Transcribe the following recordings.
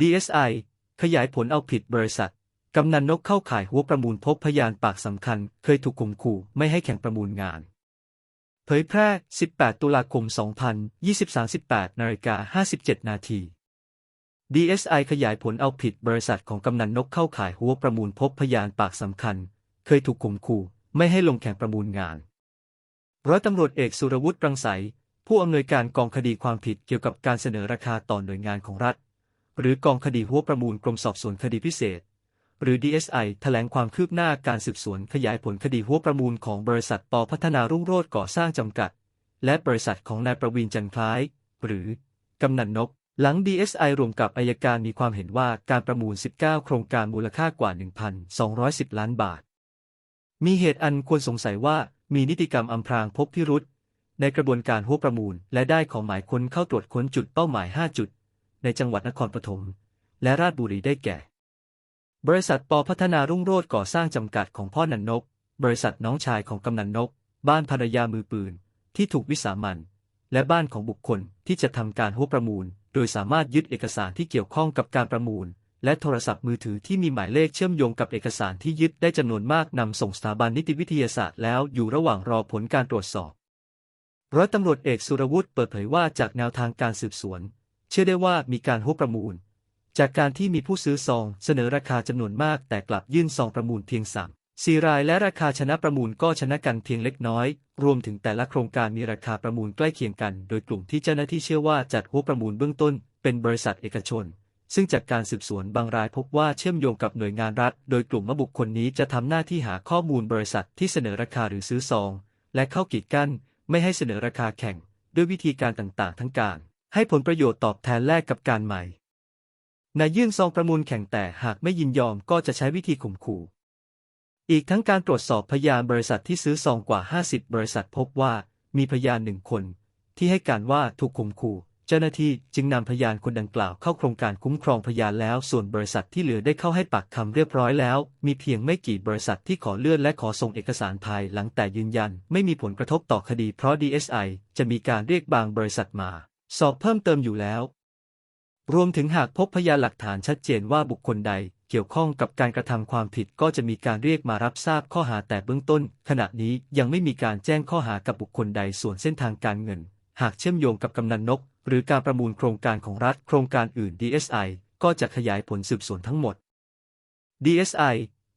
DSI ขยายผลเอาผิดบริษัท กำนันนกเข้าข่ายหัวประมูลพบพยานปากสำคัญ เคยถูกข่มขู่ไม่ให้แข่งประมูลงาน เผยแพร่ 18 ตุลาคม 2023 18นาฬิกา57 นาที DSI ขยายผลเอาผิดบริษัทของกำนันนกเข้าข่ายหัวประมูลพบพยานปากสำคัญ เคยถูกข่มขู่ไม่ให้ลงแข่งประมูลงาน ร้อยตำรวจเอกสุรวุฒิรังสรผู้อำนวยการกองคดีความผิดเกี่ยวกับการเสนอราคาต่อหน่วยงานของรัฐ หรือกองคดีหัวประมูลกรมสอบสวนคดีพิเศษ หรือ DSI แถลงความคืบหน้าการสืบสวนขยายผลคดีหัวประมูลของบริษัทปพัฒนารุ่งโรจน์ก่อสร้างจำกัด และบริษัทของนายประวินจันคล้าย หรือกำนันนก หลัง DSI รวมกับอายการมีความเห็นว่าการประมูล 19 โครงการมูลค่ากว่า 1,210 ล้านบาท มีเหตุอันควรสงสัยว่ามีนิติกรรมอำพรางพบพิรุษในกระบวนการหัวประมูลและได้ของหมายค้นเข้าตรวจค้นจุดเป้าหมาย 5 จุด ในจังหวัดนครปฐมและราชบุรีได้แก่ บริษัทปพัฒนารุ่งโรจน์ก่อสร้างจำกัดของพ่อนันนก บริษัทน้องชายของกำนันนก บ้านภรรยามือปืน ที่ถูกวิสามันและบ้านของบุคคลที่จะทำการหัวประมูล โดยสามารถยึดเอกสารที่เกี่ยวข้องกับการประมูล และโทรศัพท์มือถือที่มีหมายเลขเชื่อมโยงกับเอกสารที่ยึดได้จำนวนมากนำส่งสถาบันนิติวิทยาศาสตร์แล้วอยู่ระหว่างรอผลการตรวจสอบร้อยตำรวจเอกสุรวุฒิเปิดเผยว่าจากแนวทางการสืบสวน เชื่อได้ว่ามีการหัวประมูล จากการที่มีผู้ซื้อซองเสนอราคาจำนวนมากแต่กลับยื่นซองประมูลเพียงสามสี่รายและราคาชนะประมูลก็ชนะกันเพียงเล็กน้อย รวมถึงแต่ละโครงการมีราคาประมูลใกล้เคียงกัน โดยกลุ่มที่เจ้าหน้าที่เชื่อว่าจัดหัวประมูลเบื้องต้น เป็นบริษัทเอกชน ซึ่งจากการสืบสวนบางรายพบว่าเชื่อมโยงกับหน่วยงานรัฐ โดยกลุ่มบุคคลนี้จะทำหน้าที่หาข้อมูลบริษัทที่เสนอราคาหรือซื้อซอง และเข้ากีดกั้น ไม่ให้เสนอราคาแข่ง ด้วยวิธีการต่างๆ ทั้งการ ให้ผลประโยชน์ตอบแทนแลกกับการใหม่ นายยื่นซองประมูลแข่งแต่หากไม่ยินยอมก็จะใช้วิธีข่มขู่ อีกทั้งการตรวจสอบพยานบริษัทที่ซื้อซองกว่า 50 บริษัทพบว่ามีพยานหนึ่งคน ที่ให้การว่าถูกข่มขู่ เจ้าหน้าที่จึงนำพยานคนดังกล่าวเข้าโครงการคุ้มครองพยานแล้ว ส่วนบริษัทที่เหลือได้เข้าให้ปากคำเรียบร้อยแล้ว มีเพียงไม่กี่บริษัทที่ขอเลื่อนและขอส่งเอกสารภายหลังแต่ยืนยัน ไม่มีผลกระทบต่อคดีเพราะ DSI จะมีการเรียกบางบริษัทมา สอบเพิ่มเติมอยู่แล้ว รวมถึงหากพบพยานหลักฐานชัดเจนว่าบุคคลใดเกี่ยวข้องกับการกระทำความผิดก็จะมีการเรียกมารับทราบข้อหาแต่เบื้องต้น ขณะนี้ยังไม่มีการแจ้งข้อหากับบุคคลใดส่วนเส้นทางการเงิน หากเชื่อมโยงกับกำนันนก หรือการประมูลโครงการของรัฐโครงการอื่น DSI ก็จะขยายผลสืบสวนทั้งหมด DSI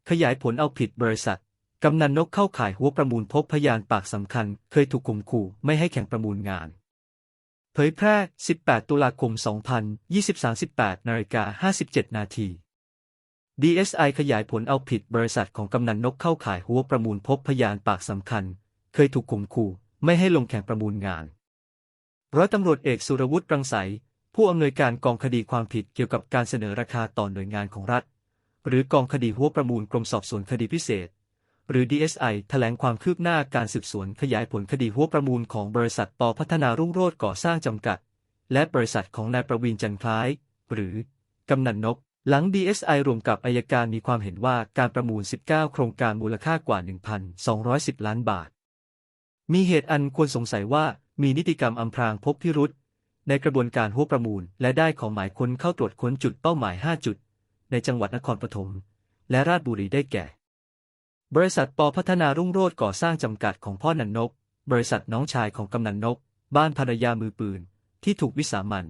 ขยายผลเอาผิดบริษัท กำนันนกเข้าข่ายหัวประมูลพบพยานปากสำคัญ เคยถูกข่มขู่ไม่ให้แข่งประมูลงาน เผยแพร่ 18 ตุลาคม 2023 18นาฬิกา57 นาที DSI ขยายผลเอาผิดบริษัทของกำนันนกเข้าข่ายหัวประมูลพบพยานปากสำคัญ เคยถูกข่มขู่ ไม่ให้ลงแข่งประมูลงาน ร้อยตำรวจเอกสุรวุฒิรังสรรผู้อำนวยการกองคดีความผิดเกี่ยวกับการเสนอราคาต่อหน่วยงานของรัฐ หรือกองคดีหัวประมูลกรมสอบสวนคดีพิเศษ หรือ DSI แถลงความคืบหน้าการสืบสวนขยายผลคดีหัวประมูลของบริษัทปพัฒนารุ่งโรจน์ก่อสร้างจำกัด และบริษัทของนายประวินจันทร์คล้าย หรือกำนันนก หลัง DSI รวมกับอายการมีความเห็นว่าการประมูล 19 โครงการมูลค่ากว่า 1,210 ล้านบาท มีเหตุอันควรสงสัยว่ามีนิติกรรมอำพรางพบพิรุษในกระบวนการหัวประมูล และได้ของหมายค้นเข้าตรวจค้นจุดเป้าหมาย 5 จุด ในจังหวัดนครปฐมและราชบุรีได้แก่ บริษัทปพัฒนารุ่งโรจน์ก่อสร้างจำกัดของพ่อนันนก บริษัทน้องชายของกำนันนก บ้านภรรยามือปืน ที่ถูกวิสามัน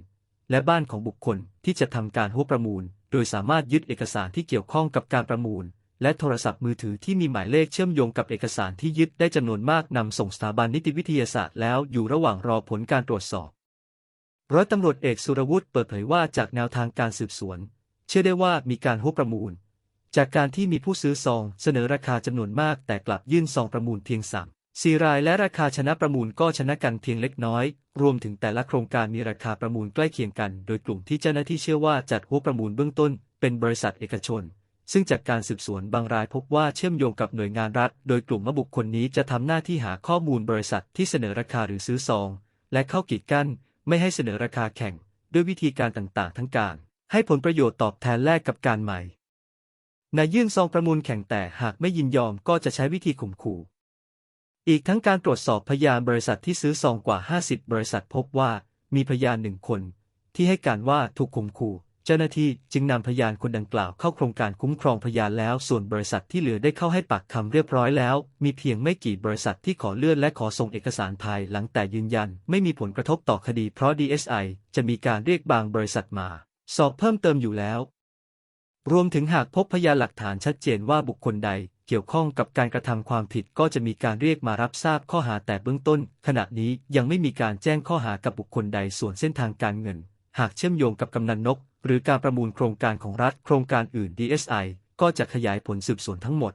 และบ้านของบุคคลที่จะทำการหัวประมูล โดยสามารถยึดเอกสารที่เกี่ยวข้องกับการประมูล และโทรศัพท์มือถือที่มีหมายเลขเชื่อมโยงกับเอกสารที่ยึดได้จำนวนมากนำส่งสถาบันนิติวิทยาศาสตร์แล้วอยู่ระหว่างรอผลการตรวจสอบ ร้อยตำรวจเอกสุรวุฒิเปิดเผยว่าจากแนวทางการสืบสวน เชื่อได้ว่ามีการหัวประมูล จากการที่มีผู้ซื้อซองเสนอราคาจำนวนมากแต่กลับยื่นซองประมูลเพียงสามสี่รายและราคาชนะประมูลก็ชนะกันเพียงเล็กน้อย รวมถึงแต่ละโครงการมีราคาประมูลใกล้เคียงกัน โดยกลุ่มที่เจ้าหน้าที่เชื่อว่าจัดหัวประมูลเบื้องต้น เป็นบริษัทเอกชน ซึ่งจากการสืบสวนบางรายพบว่าเชื่อมโยงกับหน่วยงานรัฐ โดยกลุ่มบุคคลนี้จะทำหน้าที่หาข้อมูลบริษัทที่เสนอราคาหรือซื้อซอง และเข้ากีดกั้น ไม่ให้เสนอราคาแข่ง ด้วยวิธีการต่างๆ ทั้งการ ให้ผลประโยชน์ตอบแทนแลกกับการใหม่ นายยื่นซองประมูลแข่งแต่หากไม่ยินยอมก็จะใช้วิธีข่มขู่ อีกทั้งการตรวจสอบพยานบริษัทที่ซื้อซองกว่า 50 บริษัทพบว่ามีพยานหนึ่งคน ที่ให้การว่าถูกข่มขู่เจ้าหน้าที่จึงนำพยานคนดังกล่าวเข้าโครงการคุ้มครองพยานแล้ว ส่วนบริษัทที่เหลือได้เข้าให้ปากคำเรียบร้อยแล้ว มีเพียงไม่กี่บริษัทที่ขอเลื่อนและขอส่งเอกสารภายหลังแต่ยืนยัน ไม่มีผลกระทบต่อคดีเพราะ DSI จะมีการเรียกบางบริษัทมา สอบเพิ่มเติมอยู่แล้ว รวมถึงหากพบพยานหลักฐานชัดเจนว่าบุคคลใดเกี่ยวข้องกับการกระทำความผิดก็จะมีการเรียกมารับทราบข้อหาแต่เบื้องต้น ขณะนี้ยังไม่มีการแจ้งข้อหากับบุคคลใดส่วนเส้นทางการเงิน หากเชื่อมโยงกับกำนันนก หรือการประมูลโครงการของรัฐโครงการอื่น DSI ก็จะขยายผลสืบสวนทั้งหมด